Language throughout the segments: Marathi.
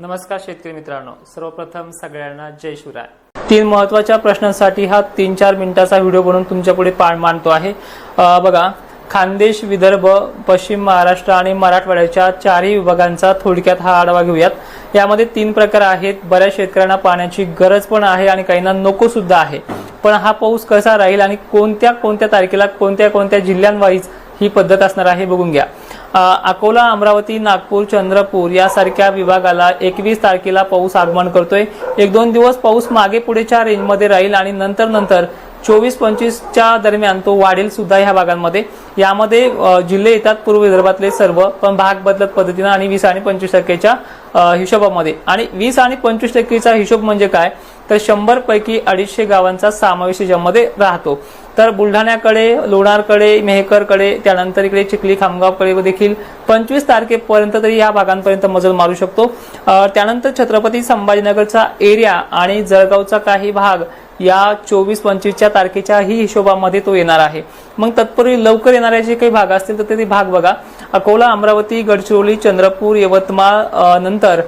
नमस्कार शेतकरी मित्रांनो सर्वप्रथम सगळ्यांना जय शिवराय. तीन महत्त्वाच्या प्रश्नांसाठी हा तीन चार मिनिटाचा व्हिडिओ बनवून तुमच्यापुढे पाण मांडतो आहे. बघा खानदेश विदर्भ पश्चिम महाराष्ट्र आणि मराठवाड्याच्या चारही विभागांचा थोडक्यात हा आढावा घेऊयात. यामध्ये तीन प्रकार आहेत. बऱ्याच शेतकऱ्यांना पाण्याची गरज पण आहे आणि काहींना नको सुद्धा आहे. पण हा पाऊस कसा राहील आणि कोणत्या कोणत्या तारखेला कोणत्या कोणत्या जिल्ह्यांवाईज ही पद्धत असणार आहे बघून घ्या. अकोला अमरावती नागपूर चंद्रपूर यासारख्या विभागाला एकवीस तारखेला पाऊस आगमन करतोय. एक दोन दिवस पाऊस मागे पुढेच्या रेंजमध्ये राहील आणि नंतर नंतर चोवीस पंचवीसच्या दरम्यान तो वाढेल सुद्धा ह्या भागांमध्ये. यामध्ये जिल्हे येतात पूर्व विदर्भातले सर्व पण भाग बदलत पद्धतीनं आणि वीस आणि पंचवीस टक्केच्या हिशोबामध्ये. आणि वीस आणि पंचवीस टक्केचा हिशोब म्हणजे काय? तर शंभर पैकी अडीचशे गावांचा समावेश याच्यामध्ये राहतो. तर बुलढाण्याकडे लोणारकडे मेहकरकडे त्यानंतर इकडे चिखली खामगावकडे देखील पंचवीस तारखेपर्यंत तरी या भागांपर्यंत मजल मारू शकतो. त्यानंतर छत्रपती संभाजीनगरचा एरिया आणि जळगावचा काही भाग या चोवीस पंचवीसच्या तारखेच्या ही हिशोबामध्ये तो येणार आहे. मग तत्पूर्वी लवकर येणारे जे काही भाग असतील तर ते भाग बघा. अकोला अमरावती गडचिरोली चंद्रपूर यवतमाळ नंतर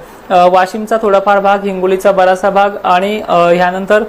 वाशिमचा थोडाफार भाग हिंगोलीचा बरासा भाग आणि ह्यानंतर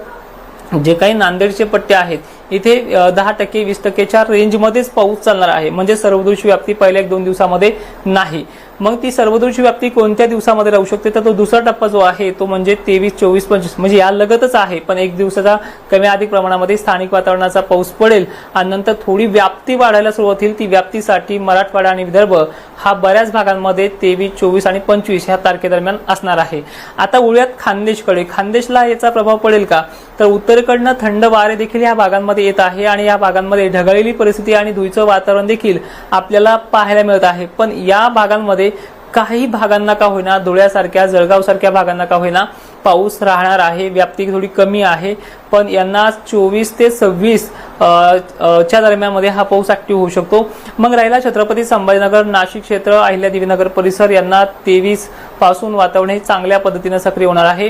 जे काही नांदेडचे पट्टे आहेत इथे दहा टक्के वीस टक्केच्या रेंजमध्येच पाऊस चालणार आहे. म्हणजे सर्वदूषी व्याप्ती पहिल्या एक दोन दिवसामध्ये नाही. मग ती सर्वदूरची व्याप्ती कोणत्या दिवसामध्ये राहू शकते? तर तो दुसरा टप्पा जो आहे तो म्हणजे तेवीस चोवीस पंचवीस. म्हणजे या लगतच आहे पण एक दिवसाचा कमी अधिक प्रमाणामध्ये स्थानिक वातावरणाचा पाऊस पडेल आणि नंतर थोडी व्याप्ती वाढायला सुरुवात होईल. ती व्याप्तीसाठी मराठवाडा आणि विदर्भ हा बऱ्याच भागांमध्ये तेवीस चोवीस आणि पंचवीस ह्या तारखेदरम्यान असणार आहे. आता उळ्यात खानदेशकडे खानदेशला याचा प्रभाव पडेल का? तर उत्तरेकडनं थंड वारे देखील या भागांमध्ये येत आहे आणि या भागांमध्ये ढगाळलेली परिस्थिती आणि धुईचं वातावरण देखील आपल्याला पाहायला मिळत आहे. पण या भागांमध्ये काही भागांना का होईना धुळ्यासारख्या जळगावसारख्या भागांना का होईना पाऊस राहणार आहे. व्याप्ती थोडी कमी आहे. पण यांना चोवीस ते सव्वीस च्या दरम्यानमध्ये हा पाऊस ऍक्टिव्ह होऊ शकतो. मग राहिला छत्रपती संभाजीनगर नाशिक क्षेत्र अहिल्यादेवीनगर परिसर यांना तेवीसपासून वातावरण हे चांगल्या पद्धतीने सक्रिय होणार आहे.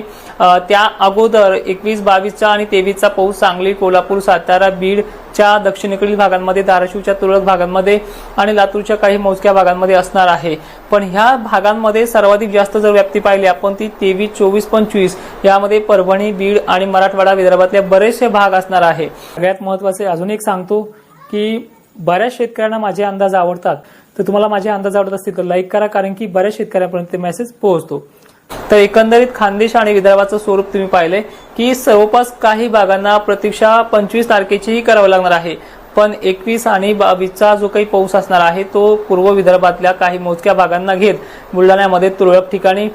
त्या अगोदर एकवीस बावीसचा आणि तेवीसचा पाऊस सांगली कोल्हापूर सातारा बीडच्या दक्षिणेकडील भागांमध्ये धाराशिवच्या तुरळक भागांमध्ये आणि लातूरच्या काही मोजक्या भागांमध्ये असणार आहे. पण ह्या भागांमध्ये सर्वाधिक जास्त जर व्याप्ती पाहिली आपण ती तेवीस चोवीस पंचवीस यामध्ये परभणी बीड आणि मराठवाडा विदर्भात भारतातले बरेचसे भाग असणार आहे. सगळ्यात महत्त्वाचे अजून एक सांगतो की बऱ्याच शेतकऱ्यांना माझे अंदाज आवडतात. तर तुम्हाला माझे अंदाज आवडत असतील तर लाईक करा कारण की बऱ्याच शेतकऱ्यांपर्यंत मेसेज पोहोचतो. तर एकंदरीत खानदेश आणि विदर्भाचं स्वरूप तुम्ही पाहिले की जवळपास काही भागांना प्रतीक्षा पंचवीस तारखेचीही करावं लागणार आहे. पण एकवीस आणि बावीसचा जो काही पाऊस असणार आहे तो पूर्व विदर्भातल्या काही मोजक्या भागांना घेत बुलढाण्यामध्ये तुरळक ठिकाणी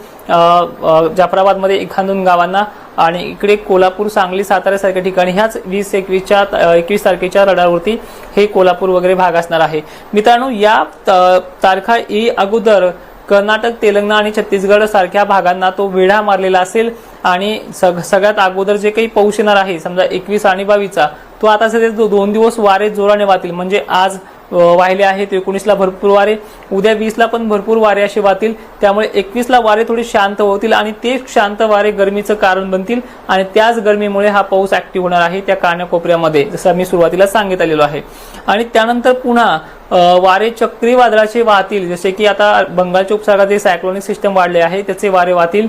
जाफराबादमध्ये एखादून गावांना आणि इकडे कोल्हापूर सांगली साताऱ्यासारख्या ठिकाणी ह्याच वीस एकवीसच्या एकवीस तारखेच्या रडारवरती हे कोल्हापूर वगैरे भाग असणार आहे. मित्रांनो या त- तारखा ई अगोदर कर्नाटक तेलंगणा आणि छत्तीसगड सारख्या भागांना तो वेढा मारलेला असेल आणि सग सगळ्यात अगोदर जे काही पाऊस येणार आहे समजा एकवीस आणि बावीसचा तो आता सध्या दो- दोन दिवस वारे जोराने वाहतील. म्हणजे आज वाहिले आहेत एकोणीसला भरपूर वारे उद्या वीसला पण भरपूर वारे असे वाहतील. त्यामुळे एकवीसला वारे थोडे शांत होतील आणि ते शांत वारे गरमीचं कारण बनतील आणि त्याच गरमीमुळे हा पाऊस ऍक्टिव्ह होणार आहे त्या कानाकोपऱ्यामध्ये जसं मी सुरुवातीला सांगित आलेलो आहे. आणि त्यानंतर पुन्हा वारे चक्रीवादळाचे वाहतील. जसे की आता बंगालच्या उपसागरात जे सायक्लोनिक सिस्टम वाढले आहे त्याचे वारे वाहतील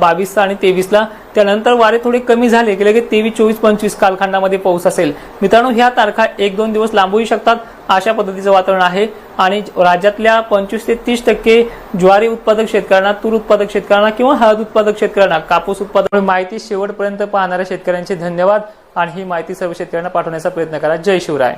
बावीसला आणि तेवीसला त्यानंतर वारे थोडे कमी झाले की लगेच तेवीस चोवीस पंचवीस कालखंडामध्ये पाऊस असेल. मित्रांनो ह्या तारखा एक दोन दिवस लांबूही शकतात अशा पद्धतीचं वातावरण आहे. आणि राज्यातल्या पंचवीस ते तीस टक्के ज्वारी उत्पादक शेतकऱ्यांना तूर उत्पादक शेतकऱ्यांना किंवा हळद उत्पादक शेतकऱ्यांना कापूस उत्पादक माहिती शेवटपर्यंत पाहणाऱ्या शेतकऱ्यांचे धन्यवाद. आणि ही माहिती सर्व शेतकऱ्यांना पाठवण्याचा प्रयत्न करा. जय शिवराय.